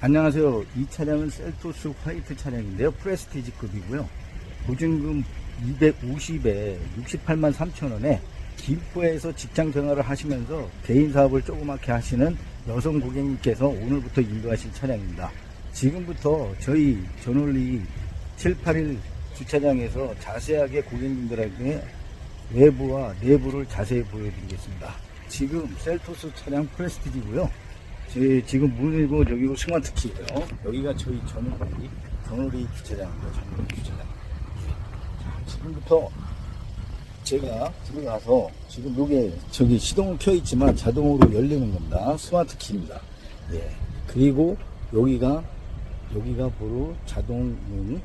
안녕하세요. 이 차량은 셀토스 화이트 차량인데요. 프레스티지급이고요. 보증금 250에 68만 3천 원에 김포에서 직장 생활을 하시면서 개인 사업을 조그맣게 하시는 여성 고객님께서 오늘부터 인도하실 차량입니다. 지금부터 저희 전원리 781 주차장에서 자세하게 고객님들에게 외부와 내부를 자세히 보여드리겠습니다. 지금 셀토스 차량 프레스티지고요. 제 지금 문이고 저기고 스마트 키고요. 여기가 저희 전원리 전원리 주차장입니다. 전원리 주차장. 자, 지금부터 제가 들어가서 지금 요게 저기 시동은 켜 있지만 자동으로 열리는 겁니다. 스마트 키입니다. 예. 그리고 여기가 여기가 바로 자동 문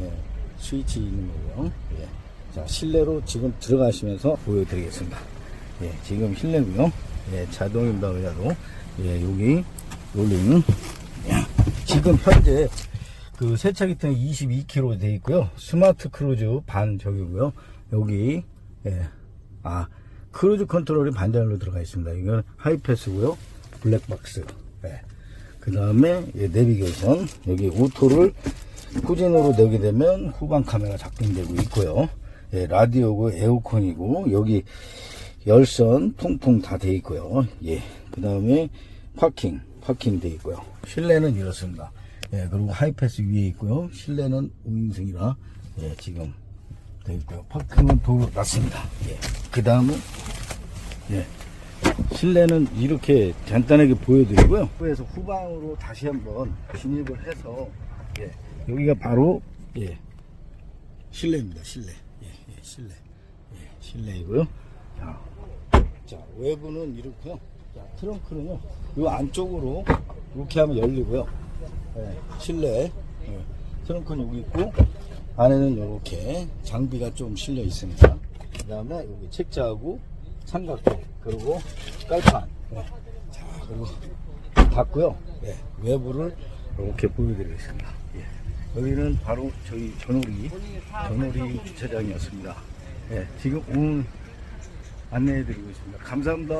예, 스위치 있는 거고요. 예. 자 실내로 지금 들어가시면서 보여드리겠습니다. 예, 지금 실내고요. 예, 자동입니다. 의자도 예, 여기 롤링. 예. 지금 현재 그 세차기 때문에 22km 돼 있고요. 스마트 크루즈 반 저기고요. 여기 예. 아 크루즈 컨트롤이 반전으로 들어가 있습니다. 이건 하이패스고요. 블랙박스. 예. 그 다음에 내비게이션 여기 오토를 후진으로 내게 되면 후방 카메라 작동되고 있고요. 예, 라디오고 에어컨이고 여기 열선 통풍 다 돼 있고요. 예. 그 다음에 파킹 파킹 돼 있고요. 실내는 이렇습니다. 예, 그리고 하이패스 위에 있고요. 실내는 5인승이라 예, 지금 돼 있고요. 파킹은 도로 놨습니다. 예. 그 다음은 예. 실내는 이렇게 간단하게 보여드리고요. 그래서 후방으로 다시 한번 진입을 해서 예, 여기가 바로 예, 실내입니다. 실내. 예, 예, 실내. 예, 실내이고요. 자, 자, 외부는 이렇고요. 자, 트렁크는요. 이 안쪽으로 이렇게 하면 열리고요. 예, 실내. 예, 트렁크는 여기 있고 안에는 이렇게 장비가 좀 실려 있습니다. 그 다음에 여기 책자하고 삼각대 그리고 깔판. 예. 자, 그리고 닫고요. 예, 외부를 이렇게 보여드리겠습니다. 예. 여기는 바로 저희 전오리 전오리 주차장이었습니다. 예, 지금 오늘 안내해드리고 있습니다. 감사합니다.